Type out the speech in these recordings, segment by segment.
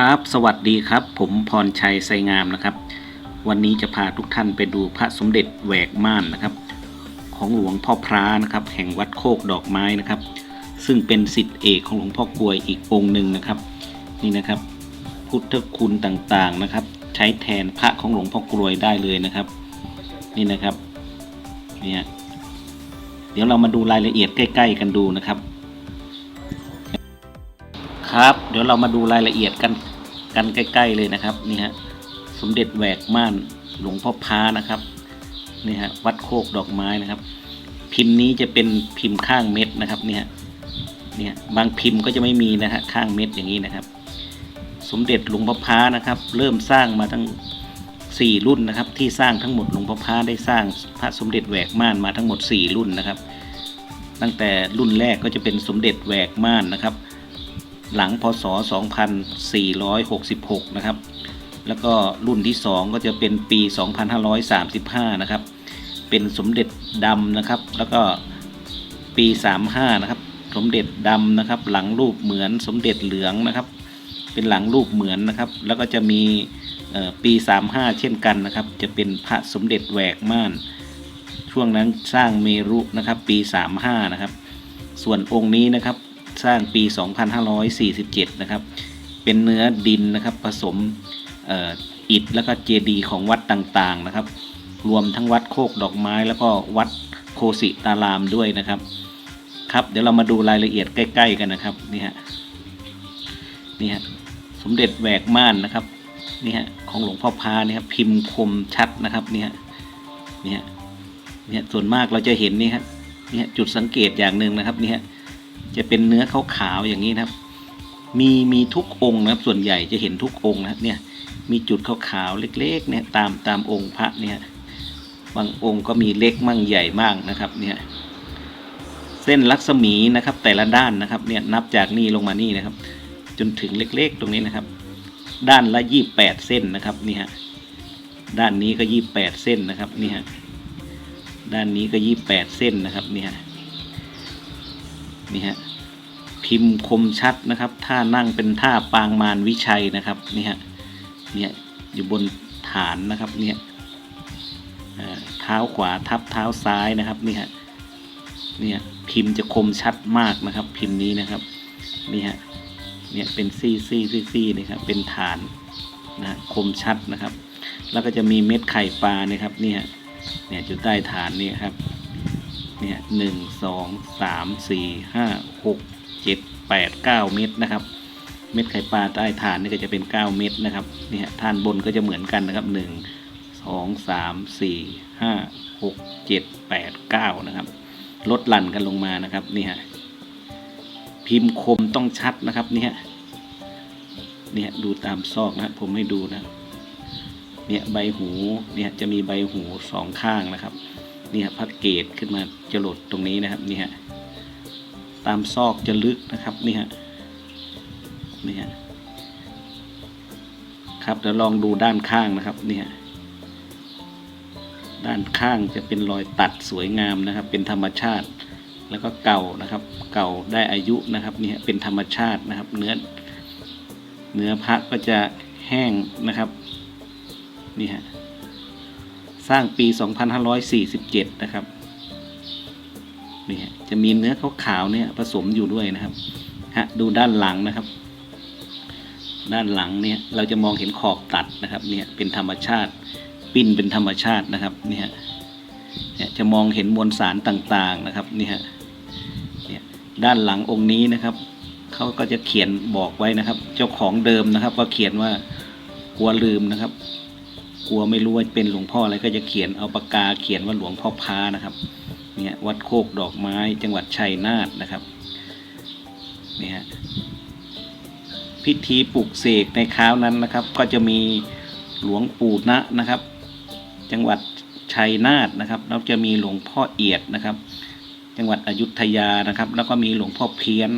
ครับ สวัสดีครับ ผมพรชัยไซงามนะครับ วันนี้จะพาทุกท่านไปดูพระสมเด็จแหวกม่านนะครับ ของหลวงพ่อพระนะครับ แห่งวัดโคกดอกไม้นะครับ ซึ่งเป็นสิทธิเอกของหลวงพ่อกลวยอีกองค์หนึ่งนะครับ นี่นะครับ พุทธคุณต่างๆนะครับ ใช้แทนพระของหลวงพ่อกลวยได้เลยนะครับ นี่นะครับเนี่ยเดี๋ยวเรามาดูรายละเอียดใกล้ ๆ กันดูนะครับครับ เดี๋ยวเรามาดูรายละเอียดกัน กันใกล้ ๆเลยนะครับนี่ฮะสมเด็จแหวกม่านหลวงพ่อพานะครับนี่ฮะวัดโคกดอกไม้นะครับ พิมพ์นี้จะเป็นพิมพ์ข้างเม็ดนะครับเนี่ยเนี่ยบางพิมพ์ก็จะไม่มีนะฮะข้างเม็ดอย่างนี้นะครับ สมเด็จหลวงพ่อพานะครับ เริ่มสร้างมาทั้งสี่รุ่นนะครับ ที่สร้างทั้งหมดหลวงพ่อพาได้สร้างพระสมเด็จแหวกม่านมาทั้งหมดสี่รุ่นนะครับ ตั้งแต่รุ่นแรกก็จะเป็นสมเด็จแหวกม่านนะครับ หลังพศ 2466 นะครับ แล้วก็รุ่นที่ 2 ก็จะเป็นปี 2535 นะครับ เป็นสมเด็จดำนะครับ แล้วก็ปี 35 นะครับ สมเด็จดำนะครับ หลังรูปเหมือนสมเด็จเหลืองนะครับ เป็นหลังรูปเหมือนนะครับ แล้วก็จะมีปี 35 เช่นกันนะครับ จะเป็นพระสมเด็จแหวกม่าน ช่วงนั้นสร้างเมรุนะครับ ปี 35 นะครับ ส่วนองค์นี้นะครับ สร้างปี 2547 นะครับ เป็นเนื้อดินนะครับผสมอิฐแล้วก็เจดีของวัดต่างๆนะครับ รวมทั้งวัดโคกดอกไม้แล้วก็วัดโคสิตารามด้วยนะครับ ครับเดี๋ยวเรามาดูรายละเอียดใกล้ ๆ กันนะครับนี่ฮะนี่ฮะสมเด็จแหวกม่านนะครับนี่ฮะของหลวงพ่อพานี่ครับพิมพ์คมชัดนะครับนี่ยเนี่ยเนี่ยส่วนมากเราจะเห็นนี่ครับนี่ยจุดสังเกตอย่างหนึ่งนะครับนี่ย จะเป็นเนื้อขาวๆอย่างนี้นะครับ มีมีทุกองค์นะครับ ส่วนใหญ่จะเห็นทุกองค์นะครับเนี่ย มีจุดขาวๆเล็ก ๆ เนี่ยตามตามองค์พระเนี่ยบางองค์ก็มีเล็กมั่งใหญ่มากนะครับ เนี่ยเส้นลักษมีนะครับ แต่ละด้านนะครับเนี่ยนับจากนี่ลงมานี่นะครับ จนถึงเล็กๆ ตรงนี้นะครับ ด้านละยี่แปดเส้นนะครับนี่ฮะด้านนี้ก็ยี่แปดเส้นนะครับนี่ฮะด้านนี้ก็ยี่แปดเส้นนะครับนี่ฮะ นี่ฮะพิมพ์คมชัดนะครับท่านั่งเป็นท่าปางมารวิชัยนะครับนี่ฮะเนี่ยอยู่บนฐานนะครับเนี่ยเท้าขวาทับเท้าซ้ายนะครับนี่ฮะเนี่ยพิมพ์จะคมชัดมากนะครับ พิมพ์นี้นะครับนี่ฮะเนี่ยเป็นซี่ซี่ซี่ซี่นะครับเป็นฐานนะคมชัดนะครับ แล้วก็จะมีเม็ดไข่ปลานี่ยครับเนี่ยเนี่ยอยู่ใต้ฐานนี่ครับ เนี่ยหนึ่งสองสามสี่ห้าหกเจ็ดแปดเก้าเม็ดนะครับ เม็ดไข่ปลาใต้ฐานนี่ก็จะเป็นเก้าเม็ดนะครับเนี่ยฐานบนก็จะเหมือนกันนะครับหนึ่งสองสามสี่ห้าหกเจ็ดแปดเก้านะครับลดหลั่นกันลงมานะครับนี่ฮะพิมพ์คมต้องชัดนะครับเนี่ยเนี่ยดูตามซอกนะผมให้ดูนะเนี่ยใบหูเนี่ยจะมีใบหูสองข้างนะครับ เนี่ยพัดเกตขึ้นมาจะหลดตรงนี้นะครับนี่ฮะตามซอกจะลึกนะครับนี่ฮะนี่ฮะครับเดี๋ยวลองดูด้านข้างนะครับนี่ฮะด้านข้างจะเป็นรอยตัดสวยงามนะครับ เป็นธรรมชาติ แล้วก็เก่านะครับ เก่าได้อายุนะครับนี่ฮะเป็นธรรมชาตินะครับ เนื้อเนื้อพระก็จะแห้งนะครับนี่ฮะ สร้างปี 2547 นะครับนี่ฮะจะมีเนื้อขาวๆเนี่ยผสมอยู่ด้วยนะครับฮะดูด้านหลังนะครับ ด้านหลังเนี่ยเราจะมองเห็นขอบตัดนะครับเนี่ยเป็นธรรมชาติปิ้นเป็นธรรมชาตินะครับเนี่ยฮะเนี่ยจะมองเห็นมวลสารต่างๆนะครับนี่ฮะเนี่ยด้านหลังองค์นี้นะครับเขาก็จะเขียนบอกไว้นะครับ เจ้าของเดิมนะครับ ก็เขียนว่ากลัวลืมนะครับ กลัวไม่รู้ว่าเป็นหลวงพ่ออะไรก็จะเขียนเอาปากกาเขียนว่าหลวงพ่อพานะครับเนี่ยวัดโคกดอกไม้จังหวัดชัยนาทนะครับนี่ฮะพิธีปลุกเสกในคราวนั้นนะครับ ก็จะมีหลวงปู่ณะนะครับ จังหวัดชัยนาทนะครับแล้วจะมีหลวงพ่อเอียดนะครับ จังหวัดอยุธยานะครับ แล้วก็มีหลวงพ่อเพี้ยน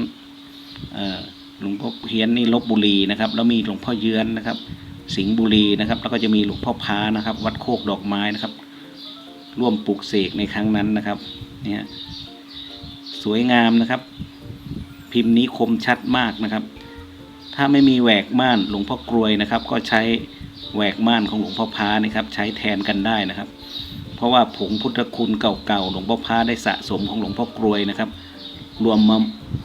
เอ่อหลวงพ่อเพี้ยนนี่ลบบุรีนะครับ แล้วมีหลวงพ่อเยือนนะครับ สิงห์บุรีนะครับ แล้วก็จะมีหลวงพ่อพานะครับ วัดโคกดอกไม้นะครับ ร่วมปลูกเสกในครั้งนั้นนะครับเนี่ยสวยงามนะครับ พิมพ์นี้คมชัดมากนะครับ ถ้าไม่มีแหวกม่านหลวงพ่อกรวยนะครับ ก็ใช้แหวกม่านของหลวงพ่อพานะครับ ใช้แทนกันได้นะครับ เพราะว่าผงพุทธคุณเก่าๆหลวงพ่อพาได้สะสมของหลวงพ่อกรวยนะครับ รวมมา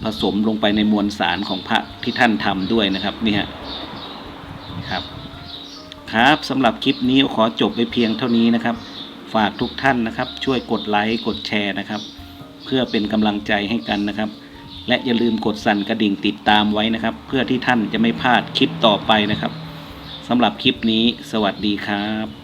ผสมลงไปในมวลสารของพระที่ท่านทำด้วยนะครับนี่ฮะครับ ครับสำหรับคลิปนี้ขอจบไปเพียงเท่านี้นะครับ ฝากทุกท่านนะครับ ช่วยกดไลค์กดแชร์นะครับ เพื่อเป็นกำลังใจให้กันนะครับ และอย่าลืมกดสั่นกระดิ่งติดตามไว้นะครับ เพื่อที่ท่านจะไม่พลาดคลิปต่อไปนะครับสำหรับคลิปนี้ สวัสดีครับ